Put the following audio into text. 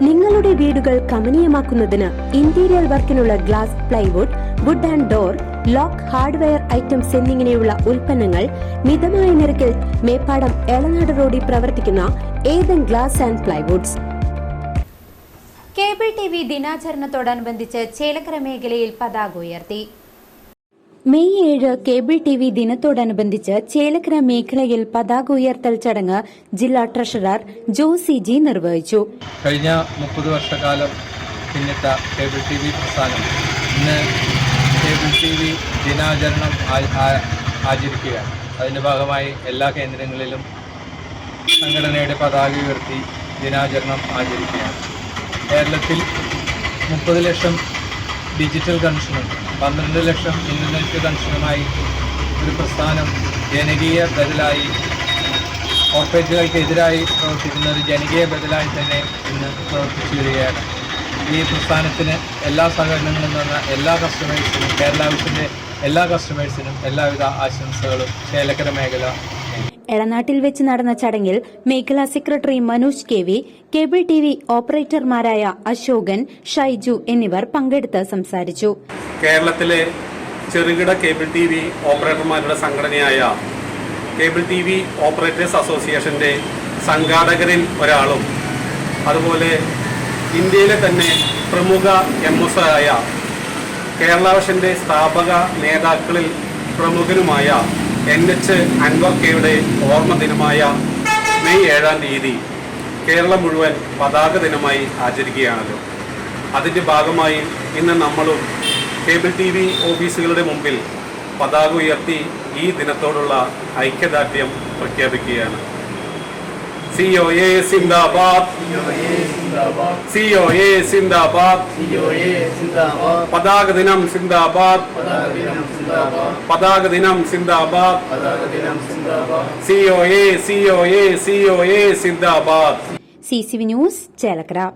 നിങ്ങളുടെ വീടുകൾ കമനീയമാക്കുന്നതിന് interior വർക്കിനുള്ള glass plywood wood and door lock hardware items എന്നിങ്ങനെയുള്ള ഉൽപ്പന്നങ്ങൾ മിതമായ നിരക്കിൽ മേപ്പാടം എളനാട് റോഡിൽ പ്രവർത്തിക്കുന്ന Ethan glass and plywoods cable T V ദിനാചരണത്തോടനുബന്ധിച്ച് Chelakkara മേഖലയിൽ പതാക ഉയർത്തി. മെയ് ഏഴ് കേബിൾ ടി വി ദിനത്തോടനുബന്ധിച്ച് ചേലക്കര മേഖലയിൽ പതാക ഉയർത്തൽ ചടങ്ങ് ജില്ലാ ട്രഷറർ ജോസി ജി നിർവഹിച്ചു. കഴിഞ്ഞ മുപ്പത് വർഷക്കാലം പിന്നിട്ട കേബിൾ ടി വി പ്രസ്ഥാനം ഇന്ന് കേബിൾ ടി വി ദിനാചരണം ആചരിക്കുകയാണ്. അതിന്റെ ഭാഗമായി എല്ലാ കേന്ദ്രങ്ങളിലും സംഘടനയുടെ പതാക ഉയർത്തി ദിനാചരണം ആചരിക്കുകയാണ്. കേരളത്തിൽ മുപ്പത് ലക്ഷം ഡിജിറ്റൽ കണക്ഷനും പന്ത്രണ്ട് ലക്ഷം ഇന്റർനെറ്റ് കണക്ഷനുമായി ഒരു പ്രസ്ഥാനം ജനകീയ ബദലായി കോർപ്പറേറ്റുകൾക്കെതിരായി പ്രവർത്തിക്കുന്ന ഒരു ജനകീയ ബദലായി തന്നെ ഇന്ന് പ്രവർത്തിച്ചു വരികയാണ്. ഈ പ്രസ്ഥാനത്തിന് എല്ലാ സഹകരണങ്ങളും തന്ന എല്ലാ കസ്റ്റമേഴ്സിനും കേരള എല്ലാ കസ്റ്റമേഴ്സിനും എല്ലാവിധ ആശംസകളും ചേലക്കര മേഖല എളനാട്ടിൽ വെച്ച് നടന്ന ചടങ്ങിൽ മേഖലാ secretary Manoj K V cable T V ഓപ്പറേറ്റർമാരായ Ashokan Shaiju എന്നിവർ പങ്കെടുത്ത് സംസാരിച്ചു. കേരളത്തിലെ ചെറുകിട കേബിൾ ടി വി ഓപ്പറേറ്റർമാരുടെ സംഘടനയായ കേബിൾ ടി വി ഓപ്പറേറ്റേഴ്സ് അസോസിയേഷന്റെ സംഘാടകരിൽ ഒരാളും അതുപോലെ ഇന്ത്യയിലെ തന്നെ പ്രമുഖ എം എസ് ആയ കേരളാവശന്റെ സ്ഥാപക നേതാക്കളിൽ പ്രമുഖനുമായ എൻ എച്ച് അൻവർ കെയുടെ ഓർമ്മ ദിനമായ മെയ് ഏഴാം തീയതി കേരളം മുഴുവൻ പതാക ദിനമായി ആചരിക്കുകയാണല്ലോ. അതിന്റെ ഭാഗമായി ഇന്ന് നമ്മളും കേബിൾ ടി വി ഓഫീസുകളുടെ മുമ്പിൽ പതാക ഉയർത്തി ഈ ദിനത്തോടുള്ള ഐക്യദാർഢ്യം പ്രഖ്യാപിക്കുകയാണ്. சிஓஏ சிந்தாபாத் சிஓஏ சிந்தாபாத் பதாக தினம் சிந்தாபாத் பதாக தினம் சிந்தாபாத் சிஓஏ சிஓஏ சிஓஏ சிந்தாபாத் சிசிவி న్యూస్ చేలకరా